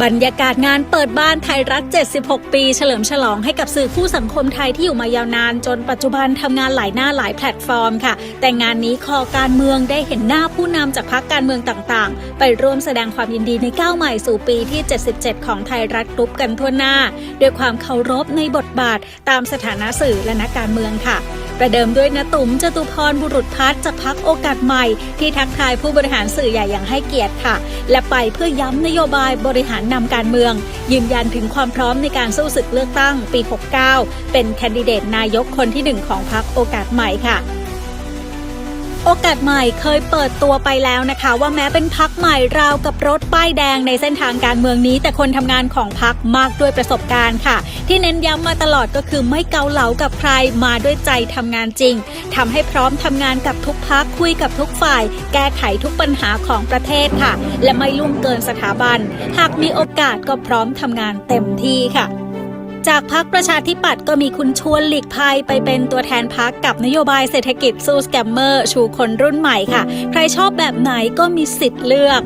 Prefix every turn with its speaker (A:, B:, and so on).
A: บรรยากาศงานเปิดบ้านไทยรัฐ 76 ปี เฉลิมฉลองให้กับสื่อคู่สังคมไทยที่อยู่มายาวนาน จนปัจจุบันทำงานหลายหน้าหลายแพลตฟอร์มค่ะ แต่งานนี้คอการเมืองได้เห็นหน้าผู้นำจากพรรคการเมืองต่างๆ ไปร่วมแสดงความยินดีในก้าวใหม่สู่ปีที่ 77 ของไทยรัฐกรุ๊ปกันทั่วหน้า ด้วยความเคารพในบทบาทตามสถานะสื่อและนักการเมืองค่ะ ประเดิมด้วยนตุ๋มจตุพรบุรุษพัฒน์จากพักโอกาสใหม่ ที่ทักทายผู้บริหารสื่อใหญ่อย่างให้เกียรติค่ะ และไปเพื่อย้ำนโยบายบริหารนำการเมือง ยืนยันถึงความพร้อมในการสู้ศึกเลือกตั้งปี 69 เป็นแคนดิเดตนายกคนที่หนึ่งของพักโอกาสใหม่ค่ะ โอกาสใหม่เคยเปิดตัวไปแล้วนะคะ ว่าแม้เป็นพักใหม่ราวกับรถป้ายแดงในเส้นทางการเมืองนี้ แต่คนทำงานของพักมากด้วยประสบการณ์ค่ะ ที่เน้นย้ำมาตลอดก็คือไม่เกาเหลากับใครมาด้วยใจทำงานจริงทำให้พร้อมทำงานกับทุกพักคุยกับทุกฝ่าย แก้ไขทุกปัญหาของประเทศค่ะ และไม่ลุ่มเกินสถาบัน หากมีโอกาสก็พร้อมทำงานเต็มที่ค่ะ จากพักประชาธิปัตย์ก็มีคุณชวนหลีกภัยไปเป็นตัวแทนพักกับนโยบายเศรษฐกิจสู้สแกมเมอร์ ชูคนรุ่นใหม่ค่ะ ใครชอบแบบไหนก็มีสิทธิ์เลือก